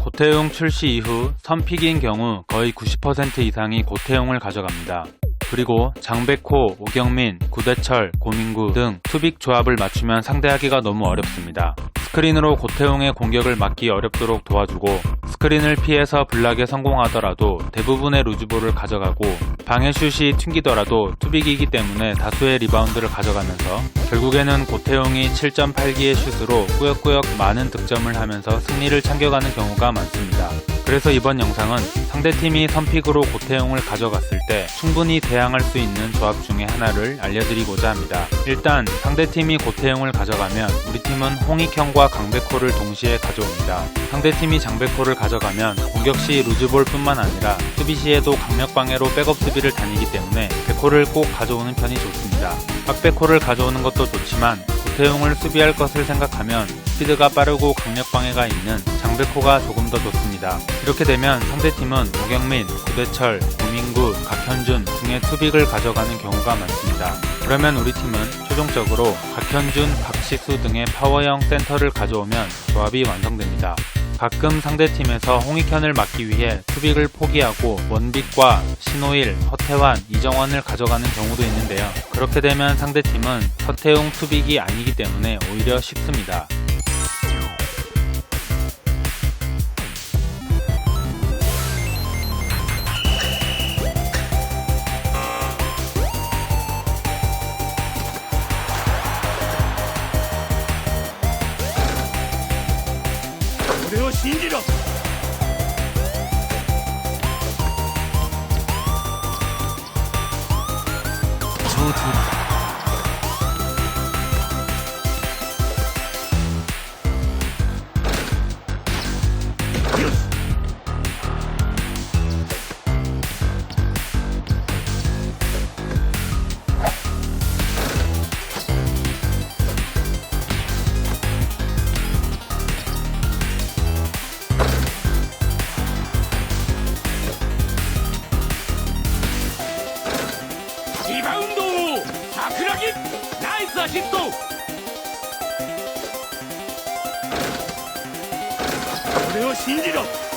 고태용 출시 이후 선픽인 경우 거의 90% 이상이 고태용을 가져갑니다. 그리고 장백호, 오경민, 구대철, 고민구 등 투빅 조합을 맞추면 상대하기가 너무 어렵습니다. 스크린으로 고태용의 공격을 막기 어렵도록 도와주고 스크린을 피해서 블락에 성공하더라도 대부분의 루즈볼을 가져가고 방해슛이 튕기더라도 투빅이기 때문에 다수의 리바운드를 가져가면서 결국에는 고태용이 7.8기의 슛으로 꾸역꾸역 많은 득점을 하면서 승리를 챙겨가는 경우가 많습니다. 그래서 이번 영상은 상대팀이 선픽으로 고태용을 가져갔을 때 충분히 대항할 수 있는 조합 중에 하나를 알려드리고자 합니다. 일단 상대팀이 고태용을 가져가면 우리 팀은 홍익형과 강백호를 동시에 가져옵니다. 상대팀이 장백호를 가져가면 공격 시 루즈볼 뿐만 아니라 수비 시에도 강력 방해로 백업 수비를 다니기 때문에 백호를 꼭 가져오는 편이 좋습니다. 박백호를 가져오는 것도 좋지만 고태용을 수비할 것을 생각하면 스피드가 빠르고 강력 방해가 있는 장백호가 조금 더 좋습니다. 이렇게 되면 상대팀은 오경민, 구대철, 고민구, 각현준 등의 투빅을 가져가는 경우가 많습니다. 그러면 우리 팀은 최종적으로 각현준, 박시수 등의 파워형 센터를 가져오면 조합이 완성됩니다. 가끔 상대팀에서 홍익현을 막기 위해 투빅을 포기하고 원빅과 신호일, 허태환, 이정원을 가져가는 경우도 있는데요. 그렇게 되면 상대팀은 서태웅 투빅이 아니기 때문에 오히려 쉽습니다. 신기록. 저도 俺を信じろ。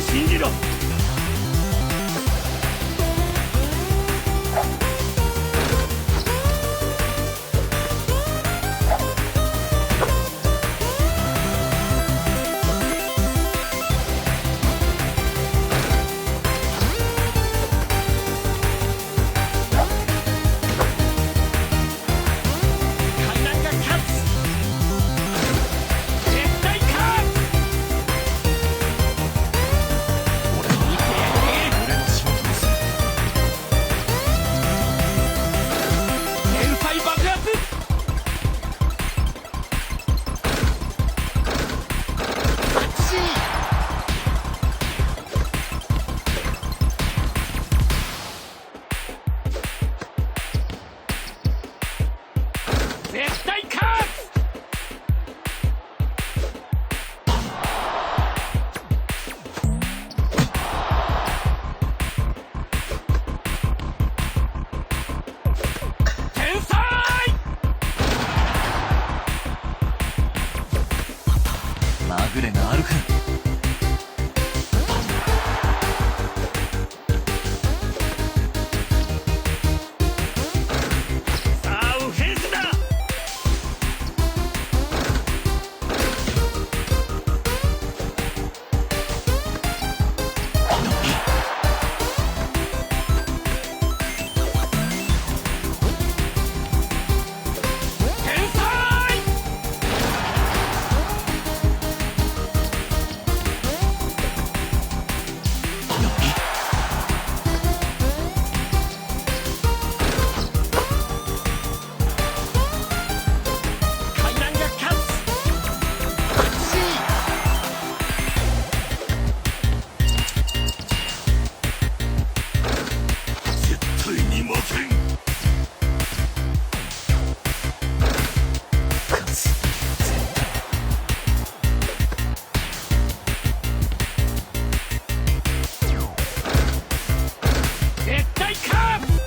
信じろ。Wake up!